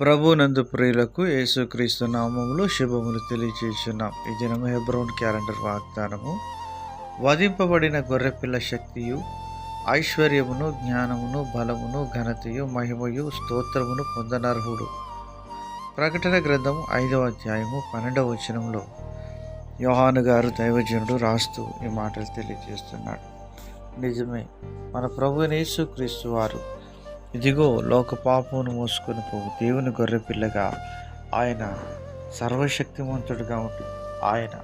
ప్రభు నందు ప్రియులకు యేసుక్రీస్తు నామములు శుభములు తెలియచేస్తున్నాం ఈ దినము హెబ్రోన్ క్యాలెండర్ వాగ్దానము. వధింపబడిన గొర్రెపిల్ల శక్తియు ఐశ్వర్యమును జ్ఞానమును బలమును ఘనతయు మహిమయు స్తోత్రమును పొందనర్హుడు. ప్రకటన గ్రంథము ఐదవ అధ్యాయము పన్నెండవ వచనంలో యోహాను గారు దైవజనుడు రాస్తూ ఈ మాటలు తెలియజేస్తున్నాడు. నిజమే మన ప్రభు యేసుక్రీస్తు వారు ఇదిగో లోక పాపమును మోసుకొని పోవు. దేవుని గొర్రెపిల్లగా ఆయన సర్వశక్తివంతుడిగా ఉండి. ఆయన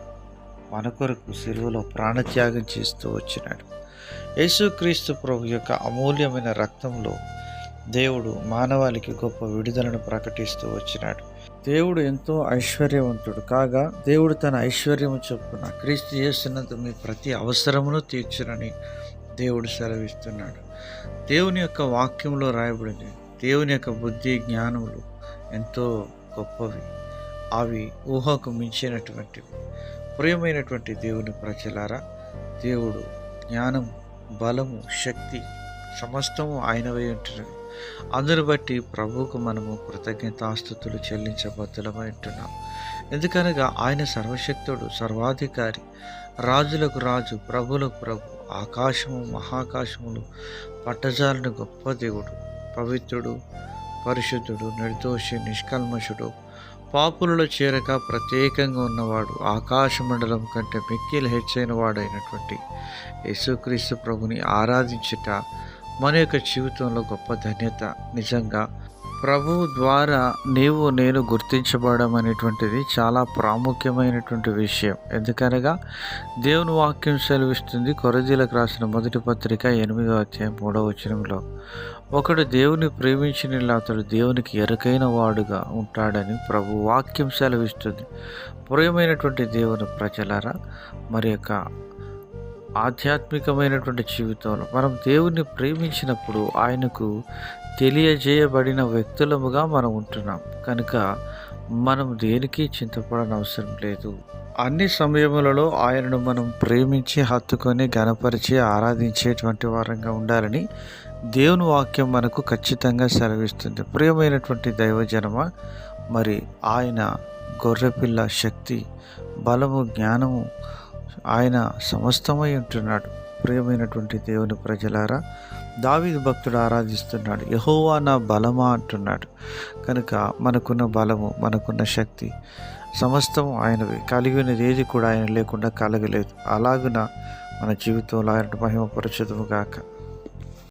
మన కొరకు సిలువలో ప్రాణత్యాగం చేస్తూ వచ్చినాడు. యేసుక్రీస్తు ప్రభు యొక్క అమూల్యమైన రక్తంలో దేవుడు మానవాళికి గొప్ప విడుదలను ప్రకటిస్తూ వచ్చినాడు. దేవుడు ఎంతో ఐశ్వర్యవంతుడు కాగా దేవుడు తన ఐశ్వర్యము చొప్పున క్రీస్తు చేస్తున్నంత మీ ప్రతి అవసరమును తీర్చునని దేవుడు సెలవిస్తున్నాడు. దేవుని యొక్క వాక్యంలో రాయబడింది. దేవుని యొక్క బుద్ధి జ్ఞానములు ఎంతో గొప్పవి. అవి ఊహకు మించినటువంటివి. ప్రియమైనటువంటి దేవుని ప్రజలారా దేవుడు జ్ఞానం బలము శక్తి సమస్తము ఆయనవై ఉంటున్నది అందును బట్టి ప్రభువుకు మనము కృతజ్ఞతాస్థుతులు చెల్లించబద్దులమై ఉంటున్నాం. ఎందుకనగా ఆయన సర్వశక్తుడు సర్వాధికారి రాజులకు రాజు ప్రభులకు ప్రభు ఆకాశము మహాకాశములు పట్టజాలని గొప్ప దేవుడు పవిత్రుడు పరిశుద్ధుడు నిర్దోషి నిష్కల్మషుడు పాపులలో చేరక ప్రత్యేకంగా ఉన్నవాడు ఆకాశ మండలం కంటే మిక్కిలు హెచ్చైన వాడైనటువంటి యేసుక్రీస్తు ప్రభుని ఆరాధించుట మన యొక్క జీవితంలో గొప్ప ధన్యత. నిజంగా ప్రభువు ద్వారా నీవు నేను గుర్తించబడడం అనేటువంటిది చాలా ప్రాముఖ్యమైనటువంటి విషయం. ఎందుకనగా దేవుని వాక్యం సెలవిస్తుంది కొరజీలకు రాసిన మొదటి పత్రిక ఎనిమిదో అధ్యాయం మూడవ వచనంలో. ఒకడు దేవుని ప్రేమించిన అతడు దేవునికి ఎరుకైన వాడుగా ఉంటాడని ప్రభు వాక్యం సెలవిస్తుంది. ప్రియమైనటువంటి దేవుని ప్రజలరా మరి యొక్క ఆధ్యాత్మికమైనటువంటి జీవితంలో మనం దేవుణ్ణి ప్రేమించినప్పుడు ఆయనకు తెలియజేయబడిన వ్యక్తులముగా మనం ఉంటున్నాం. కనుక మనం దేనికి చింతపడనవసరం లేదు. అన్ని సమయములలో ఆయనను మనం ప్రేమించి హత్తుకొని గనపరిచి ఆరాధించేటువంటి వారంగా ఉండాలని దేవుని వాక్యం మనకు ఖచ్చితంగా సెలవిస్తుంది. ప్రియమైనటువంటి దైవజనమ మరి ఆయన గొర్రెపిల్ల శక్తి బలము జ్ఞానము ఆయన సమస్తమై ఉంటున్నాడు. ప్రియమైనటువంటి దేవుని ప్రజలారా దావీదు భక్తుడు ఆరాధిస్తున్నాడు. యహోవా నా బలమా అంటున్నాడు. కనుక మనకున్న బలము మనకున్న శక్తి సమస్తము ఆయనవి కలిగినది ఏది కూడా ఆయన లేకుండా కలగలేదు. అలాగున మన జీవితంలో ఆయన మహిమపరచదుము గాక.